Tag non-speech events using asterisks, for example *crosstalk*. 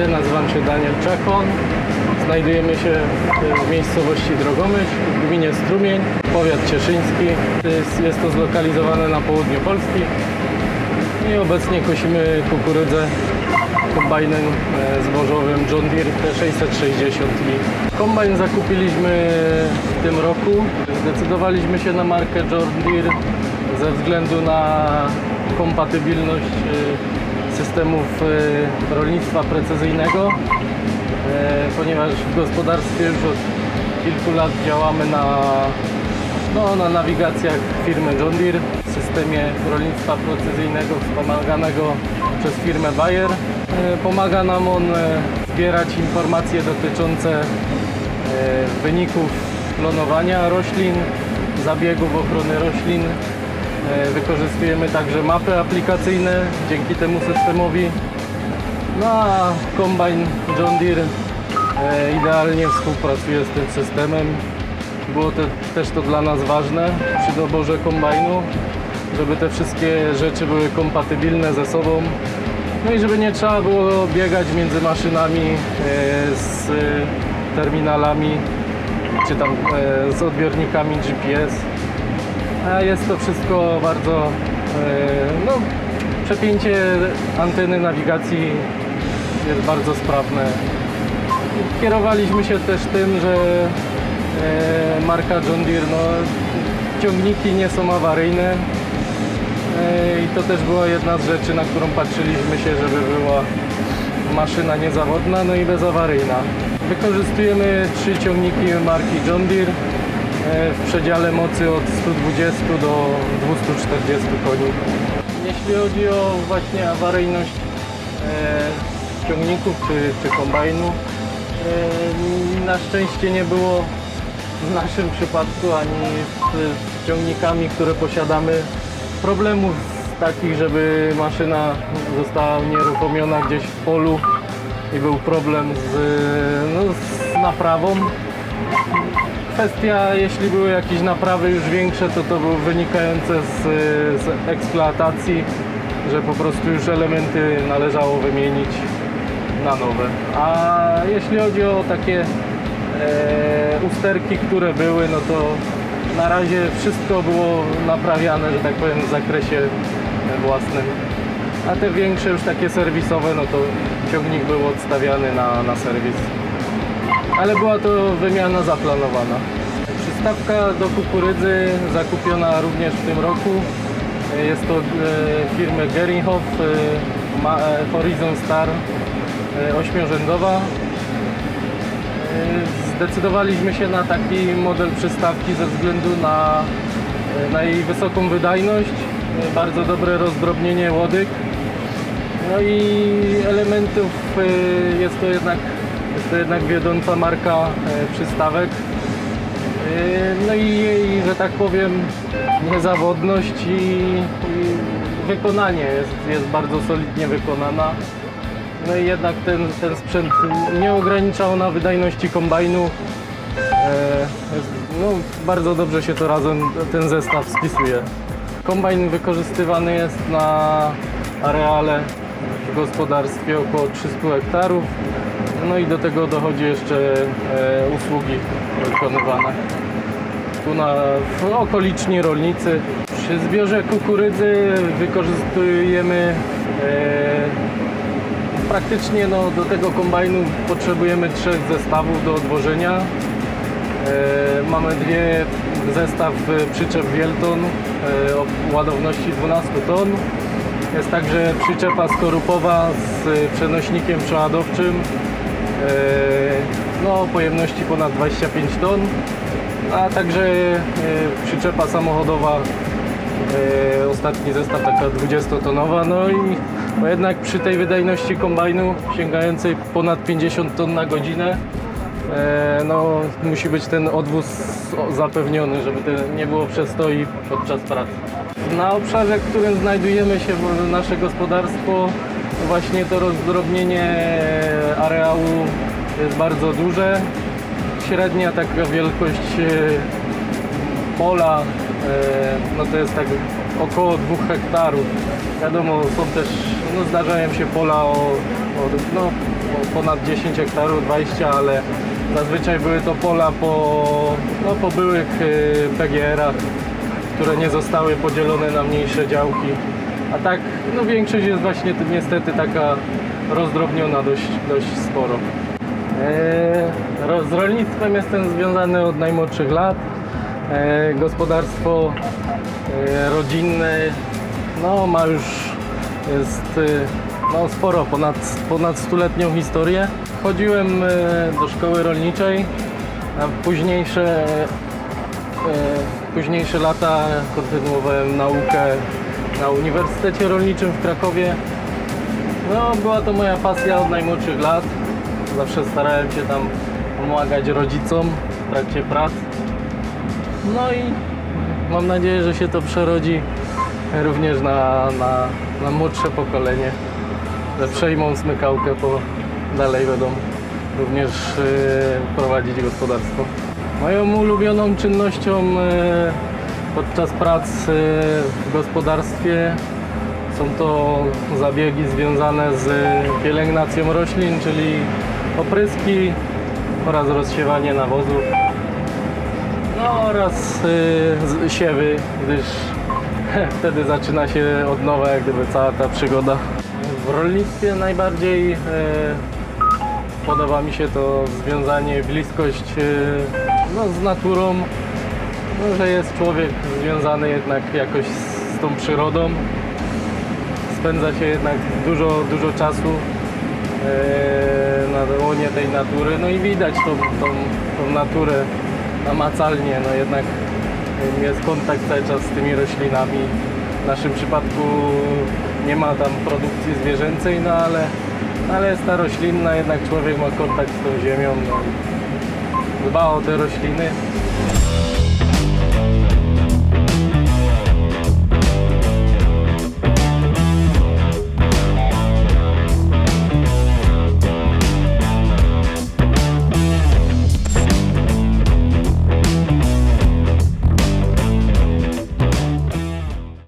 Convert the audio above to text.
witajcie, nazywam się Daniel Czechon. Znajdujemy się w miejscowości Drogomyśl w gminie Strumień, powiat cieszyński. Jest, to zlokalizowane na południu Polski i obecnie kosimy kukurydzę kombajnem e, zbożowym John Deere T660 i kombajn zakupiliśmy w tym roku. Zdecydowaliśmy się na markę John Deere ze względu na kompatybilność e, systemów e, rolnictwa precyzyjnego, e, ponieważ w gospodarstwie już od kilku lat działamy na no, na nawigacjach firmy John Deere, w systemie rolnictwa precyzyjnego wspomaganego przez firmę Bayer. E, Pomaga nam on zbierać informacje dotyczące wyników klonowania roślin, zabiegów ochrony roślin. E, Wykorzystujemy także mapy aplikacyjne dzięki temu systemowi. No a kombajn John Deere e, idealnie współpracuje z tym systemem. Było te, też to dla nas ważne przy doborze kombajnu, żeby te wszystkie rzeczy były kompatybilne ze sobą. No i żeby nie trzeba było biegać między maszynami e, z terminalami czy tam z odbiornikami GPS. A jest to wszystko bardzo, e, no, przepięcie anteny nawigacji jest bardzo sprawne. Kierowaliśmy się też tym, że e, marka John Deere, no, ciągniki nie są awaryjne e, i to też była jedna z rzeczy, na którą patrzyliśmy się, żeby była maszyna niezawodna, no i bezawaryjna. Wykorzystujemy trzy ciągniki marki John Deere w przedziale mocy od 120 do 240 koni. Jeśli chodzi o właśnie awaryjność e, ciągników czy, czy kombajnu, e, na szczęście nie było w naszym przypadku ani z, z ciągnikami, które posiadamy problemów takich, żeby maszyna została unieruchomiona gdzieś w polu i był problem z, no, z naprawą. Kwestia, jeśli były jakieś naprawy już większe, to to było wynikające z, z eksploatacji, że po prostu już elementy należało wymienić na nowe. A jeśli chodzi o takie e, usterki, które były, no to na razie wszystko było naprawiane, że tak powiem, w zakresie własnym. A te większe już takie serwisowe, no to ciągnik był odstawiany na, na serwis. Ale była to wymiana zaplanowana. Przystawka do kukurydzy zakupiona również w tym roku. Jest to e, firmy Geringhoff e, e, Horizon Star ośmiorzędowa. Zdecydowaliśmy się na taki model przystawki ze względu na, na jej wysoką wydajność, bardzo dobre rozdrobnienie łodyg. No i elementów jest to jednak, jest to jednak wiodąca marka e, przystawek. E, No i że tak powiem, niezawodność i, i wykonanie jest, jest bardzo solidnie wykonana. No i jednak ten, ten sprzęt nie ograniczał na wydajności kombajnu. E, No, bardzo dobrze się to razem, ten zestaw spisuje. Kombajn wykorzystywany jest na areale w gospodarstwie około 300 hektarów. No i do tego dochodzi jeszcze e, usługi wykonywane. Tu na okoliczni rolnicy. Przy zbiorze kukurydzy wykorzystujemy e, praktycznie no, do tego kombajnu potrzebujemy trzech zestawów do odwożenia. E, mamy dwie zestaw e, przyczep Wielton e, o ładowności 12 ton. Jest także przyczepa skorupowa z przenośnikiem przeładowczym no, o pojemności ponad 25 ton, a także e, przyczepa samochodowa E, ostatni zestaw taka 20-tonowa, no i bo jednak przy tej wydajności kombajnu sięgającej ponad 50 ton na godzinę no, musi być ten odwóz zapewniony, żeby nie było przestoi podczas pracy. Na obszarze, w którym znajdujemy się nasze gospodarstwo, właśnie to rozdrobnienie areału jest bardzo duże. Średnia taka wielkość e, pola, e, no to jest tak około 2 hektarów. Wiadomo, są też, no zdarzają się pola o, o, no, ponad 10 hektarów, 20, ale zazwyczaj były to pola po, no, po byłych y, PGR-ach, które nie zostały podzielone na mniejsze działki. A tak, no większość jest właśnie ty- niestety taka rozdrobniona dość, dość sporo. E, Z rolnictwem jestem związany od najmłodszych lat. E, Gospodarstwo e, rodzinne no, ma już jest no, sporo, ponad, ponad stuletnią historię. Chodziłem do szkoły rolniczej, a późniejsze, późniejsze lata kontynuowałem naukę na Uniwersytecie Rolniczym w Krakowie. No, była to moja pasja od najmłodszych lat. Zawsze starałem się tam pomagać rodzicom w trakcie prac. No i mam nadzieję, że się to przerodzi również na, na, na młodsze pokolenie, że przejmą smykałkę, bo dalej będą również e, prowadzić gospodarstwo. Moją ulubioną czynnością e, podczas prac e, w gospodarstwie są to zabiegi związane z pielęgnacją roślin, czyli opryski oraz rozsiewanie nawozów. No oraz y, siewy, gdyż *laughs* wtedy zaczyna się od nowa jak gdyby cała ta przygoda. W rolnictwie najbardziej y, podoba mi się to związanie, bliskość y, no, z naturą, no, że jest człowiek związany jednak jakoś z tą przyrodą. Spędza się jednak dużo, dużo czasu e, na łonie tej natury, no i widać tą, tą, tą naturę namacalnie, no jednak e, jest kontakt cały czas z tymi roślinami. W naszym przypadku nie ma tam produkcji zwierzęcej, no ale, ale jest ta roślinna, jednak człowiek ma kontakt z tą ziemią, no, dba o te rośliny.